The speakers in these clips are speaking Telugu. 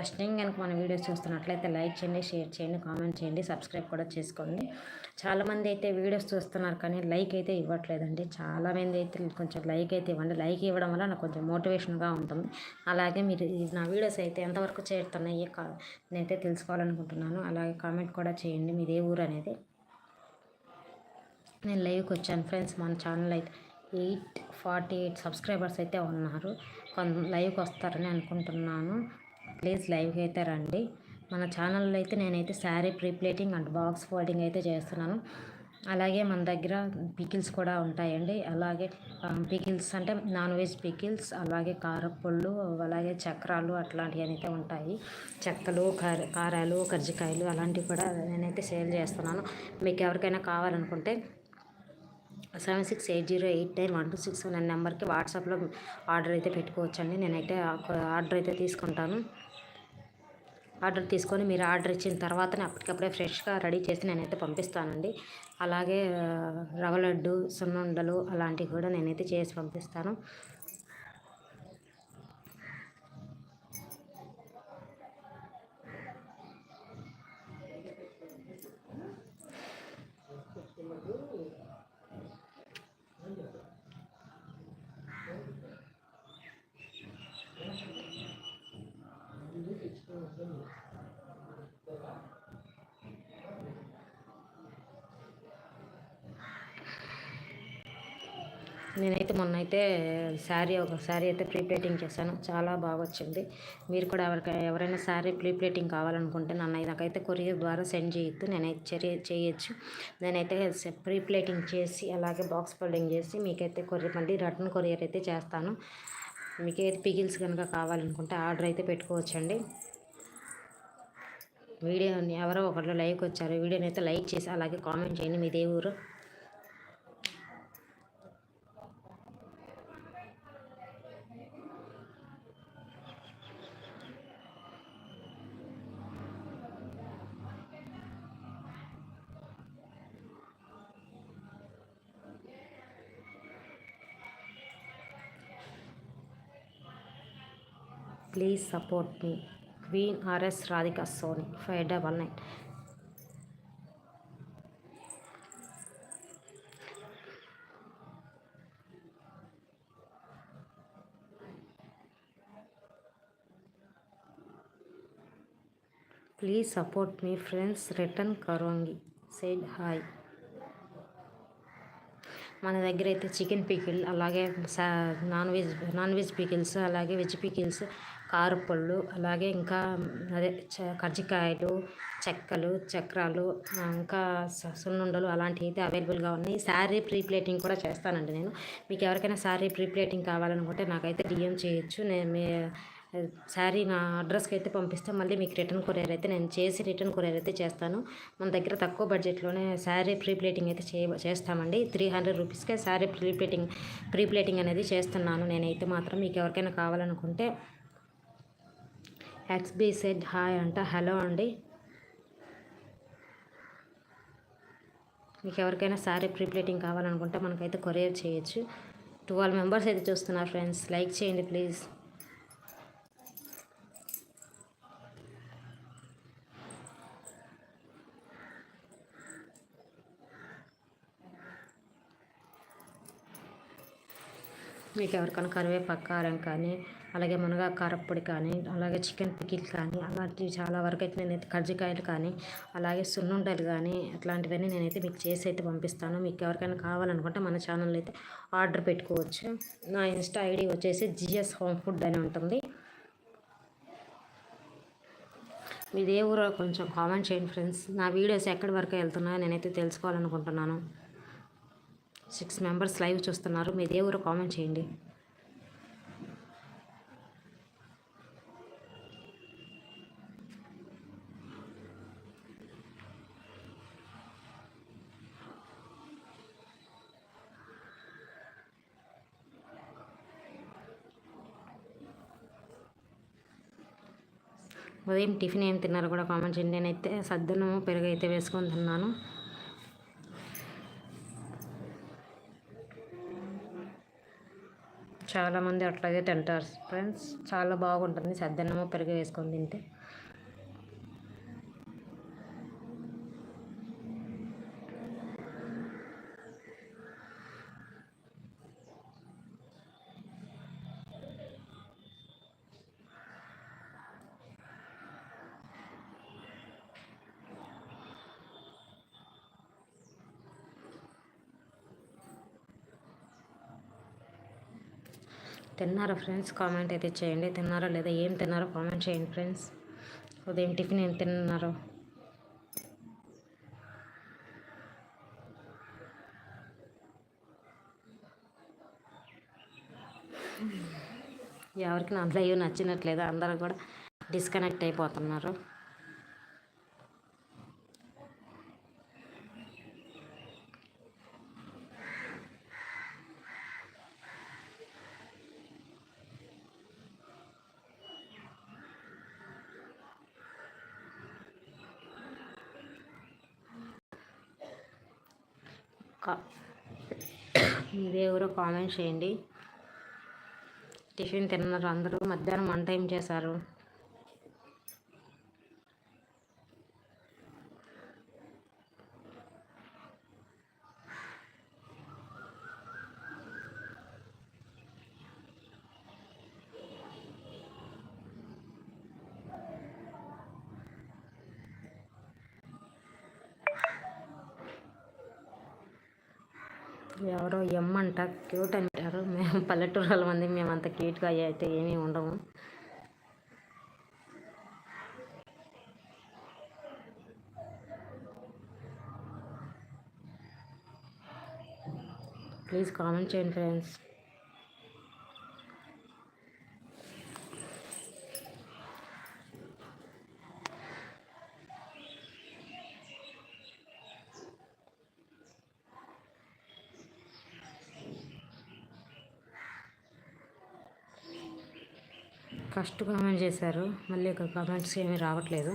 ఫస్ట్ టైం కనుక మన వీడియోస్ చూస్తున్నట్లయితే లైక్ చేయండి షేర్ చేయండి కామెంట్ చేయండి సబ్స్క్రైబ్ కూడా చేసుకోండి. చాలామంది అయితే వీడియోస్ చూస్తున్నారు కానీ లైక్ అయితే ఇవ్వట్లేదండి. చాలామంది అయితే కొంచెం లైక్ అయితే ఇవ్వండి. లైక్ ఇవ్వడం వల్ల నాకు కొంచెం మోటివేషన్గా ఉంటుంది. అలాగే మీరు నా వీడియోస్ అయితే ఎంతవరకు చేరుతున్నాయి కా నేనైతే తెలుసుకోవాలనుకుంటున్నాను. అలాగే కామెంట్ కూడా చేయండి మీదే ఏ ఊరు అనేది. నేను లైవ్కి వచ్చాను ఫ్రెండ్స్. మన ఛానల్ అయితే ఎయిట్ ఫార్టీ ఎయిట్ సబ్స్క్రైబర్స్ అయితే ఉన్నారు. కొంత లైవ్కి వస్తారని అనుకుంటున్నాను. ప్లీజ్ లైవ్కి అయితే రండి. మన ఛానల్లో అయితే నేనైతే sari pre pleating and box folding అయితే చేస్తున్నాను. అలాగే మన దగ్గర పికిల్స్ కూడా ఉంటాయండి. అలాగే పికిల్స్ అంటే నాన్ వెజ్ పికిల్స్ అలాగే కారపళ్ళు అలాగే చక్రాలు అట్లాంటివి అయితే ఉంటాయి. చెక్కలు కారాలు కజ్జికాయలు అలాంటివి కూడా నేనైతే సేల్ చేస్తున్నాను. మీకు ఎవరికైనా కావాలనుకుంటే seven six eight zero eight nine one two six one నెంబర్కి వాట్సాప్లో ఆర్డర్ అయితే పెట్టుకోవచ్చండి. నేనైతే ఆర్డర్ అయితే తీసుకుంటాను. ఆర్డర్ తీసుకొని మీరు ఆర్డర్ ఇచ్చిన తర్వాతనే అప్పటికప్పుడే ఫ్రెష్గా రెడీ చేసి నేనైతే పంపిస్తానండి. అలాగే రవ్వ లడ్డు సున్నుండలు అలాంటివి కూడా నేనైతే చేసి పంపిస్తాను. నేనైతే మొన్న అయితే శారీ ఒక శారీ అయితే ప్రీప్లేటింగ్ చేశాను. చాలా బాగా వచ్చింది మీరు కూడా ఎవరికైనా ఎవరైనా శారీ ప్రీప్లేటింగ్ కావాలనుకుంటే నన్ను నాకైతే కొరియర్ ద్వారా సెండ్ చేయొద్దు. నేనైతే చర్య చేయొచ్చు. నేనైతే ప్రీప్లేటింగ్ చేసి అలాగే బాక్స్ ఫోల్డింగ్ చేసి మీకైతే కొరియర్ మళ్ళీ రిటర్న్ కొరియర్ అయితే చేస్తాను. మీకు ఏది పిగిల్స్ కనుక కావాలనుకుంటే ఆర్డర్ అయితే పెట్టుకోవచ్చండి. వీడియోని ఎవరో ఒకళ్ళు లైక్ వచ్చారు వీడియోని అయితే లైక్ చేసి అలాగే కామెంట్ చేయండి. మీ దేవురు please support me queen RS Radhika Soni five double nine please support me friends return కరోంగి సెడ్ హాయ్ మన దగ్గర అయితే చికెన్ పికిల్ అలాగే non veg non veg pickles అలాగే వెజ్ పికిల్స్ కారపళ్ళు అలాగే ఇంకా అదే కజ్జికాయలు చెక్కలు చక్రాలు ఇంకా సున్నుండలు అలాంటివి అయితే అవైలబుల్గా ఉన్నాయి. శారీ ప్రీ ప్లేటింగ్ కూడా చేస్తానండి నేను. మీకు ఎవరికైనా శారీ ప్రీ ప్లేటింగ్ కావాలనుకుంటే నాకైతే డిఎం చేయొచ్చు. నేను మీ శారీ నా అడ్రస్కి అయితే పంపిస్తే మళ్ళీ మీకు రిటర్న్ కొరియర్ అయితే నేను చేసి రిటర్న్ కొరియర్ అయితే చేస్తాను. మన దగ్గర తక్కువ బడ్జెట్లోనే శారీ ప్రీ ప్లేటింగ్ అయితే చే చేస్తామండి. త్రీ హండ్రెడ్ రూపీస్కే sari pre pleating pre pleating అనేది చేస్తున్నాను. నేనైతే మాత్రం మీకు ఎవరికైనా కావాలనుకుంటే ఎక్స్బీసెడ్ హాయ్ అంట హలో అండి. మీకు ఎవరికైనా శారీ ప్రీప్లేటింగ్ కావాలనుకుంటే మనకైతే కొరియర్ చేయొచ్చు. ట్వెల్వ్ మెంబర్స్ అయితే చూస్తున్నారు ఫ్రెండ్స్ లైక్ చేయండి ప్లీజ్. మీకు ఎవరికైనా కరివేపాకు కారం కానీ అలాగే మునగా కారప్పొడి కానీ అలాగే చికెన్ పికిల్ కానీ అలాంటివి చాలా వరకు అయితే నేనైతే కర్జికాయలు కానీ అలాగే సున్నుండలు కానీ అట్లాంటివన్నీ నేనైతే మీకు చేసి అయితే పంపిస్తాను. మీకు ఎవరికైనా కావాలనుకుంటే మన ఛానల్ అయితే ఆర్డర్ పెట్టుకోవచ్చు. నా ఇన్స్టా ఐడి వచ్చేసి జిఎస్ హోమ్ ఫుడ్ అని ఉంటుంది. మీదే ఊరో కొంచెం కామెంట్ చేయండి ఫ్రెండ్స్. నా వీడియోస్ ఎక్కడి వరకు వెళ్తున్నాయో నేనైతే తెలుసుకోవాలనుకుంటున్నాను. సిక్స్ మెంబర్స్ లైవ్ చూస్తున్నారు. మీదే ఊరు కామెంట్ చేయండి. ఉదయం టిఫిన్ ఏం తిన్నారో కూడా కామెంట్ చేయండి. నేనైతే సద్దనము పెరుగు అయితే వేసుకొని తిన్నాను. చాలామంది అట్లాగే తింటారు ఫ్రెండ్స్ చాలా బాగుంటుంది. సద్దన్నము పెరుగు వేసుకొని తింటే. తిన్నారా ఫ్రెండ్స్? కామెంట్ అయితే చేయండి. తిన్నారా లేదా ఏం తిన్నారో కామెంట్ చేయండి ఫ్రెండ్స్. ఉదయం టిఫిన్ ఏం తిన్నారో? ఎవరికి నా లైవ్ నచ్చినట్లేదు అందరూ కూడా డిస్కనెక్ట్ అయిపోతున్నారు. మీదే ఎవరో కామెంట్ చేయండి. టిఫిన్ తిన్నారు అందరూ మధ్యాహ్నం వన్ టైం చేశారు? ఎవరో ఎమ్మంట క్యూట్ అంటారు. మేము పల్లెటూరు మంది మేము అంత క్యూట్గా అయితే ఏమీ ఉండము. ప్లీజ్ కామెంట్ చేయండి ఫ్రెండ్స్ ఫస్ట్ కామెంట్ చేశారు. మళ్ళీ ఇక్కడ కామెంట్స్ ఏమీ రావట్లేదు.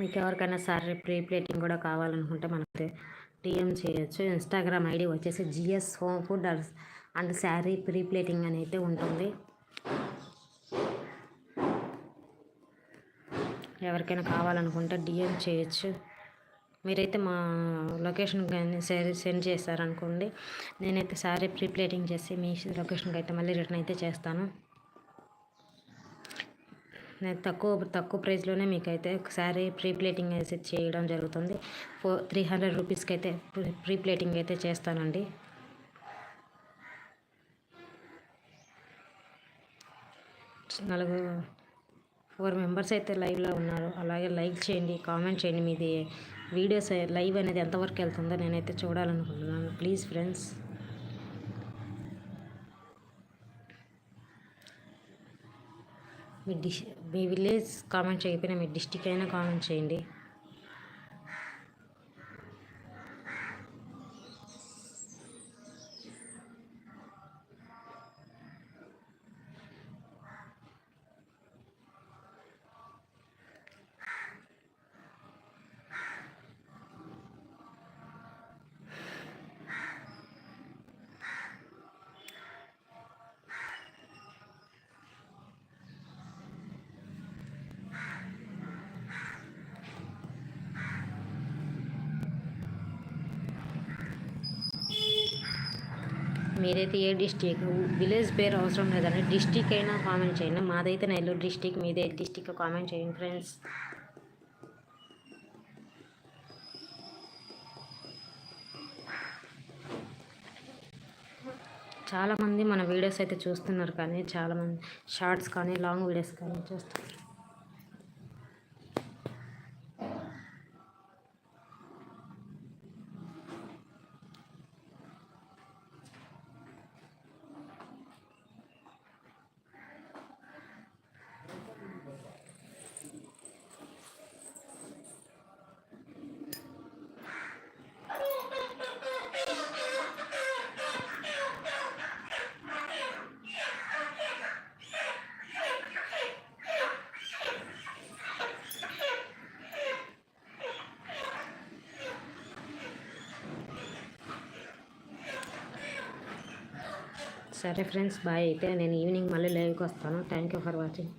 మీకు ఎవరికైనా సారీ ప్రీ ప్లేటింగ్ కూడా కావాలనుకుంటే మనకి టీఎం చేయొచ్చు. ఇన్స్టాగ్రామ్ ఐడి వచ్చేసి GS home food and sari pre pleating అని అయితే ఉంటుంది. ఎవరికైనా కావాలనుకుంటే డిఎం చేయొచ్చు. మీరైతే మా లొకేషన్ కానీ సెండ్ చేస్తారనుకోండి నేనైతే శారీ ప్రీ ప్లేటింగ్ చేసి మీ లొకేషన్కి అయితే మళ్ళీ రిటర్న్ అయితే చేస్తాను. తక్కువ తక్కువ ప్రైస్లోనే మీకు అయితే ఒకసారి ప్రీ ప్లేటింగ్ అయితే చేయడం జరుగుతుంది. ఫోర్ త్రీ హండ్రెడ్ రూపీస్కి అయితే ప్రీ ప్లేటింగ్ అయితే చేస్తానండి. నలుగురు ఫోర్ మెంబర్స్ అయితే లైవ్లో ఉన్నారు. అలాగే లైక్ చేయండి కామెంట్ చేయండి. మీది వీడియోస్ లైవ్ అనేది ఎంతవరకు వెళ్తుందో నేనైతే చూడాలనుకుంటున్నాను. Please friends. మీ డిష్ మీ విలేజ్ కామెంట్ చేయకపోయినా మీ డిస్టిక్ అయినా కామెంట్ చేయండి. మీరైతే ఏ డిస్టిక్ విలేజ్ పేరు అవసరం లేదండి డిస్టిక్ అయినా కామెంట్ చేయండి. మాదైతే నెల్లూరు డిస్టిక్ మీదే డిస్టిక్ కామెంట్ చేయండి ఫ్రెండ్స్. చాలామంది మన వీడియోస్ అయితే చూస్తున్నారు కానీ చాలామంది షార్ట్స్ కానీ లాంగ్ వీడియోస్ కానీ చూస్తున్నారు. సరే ఫ్రెండ్స్ బాయ్ అయితే నేను ఈవినింగ్ మళ్ళీ లైవ్కి వస్తాను. Thank you for watching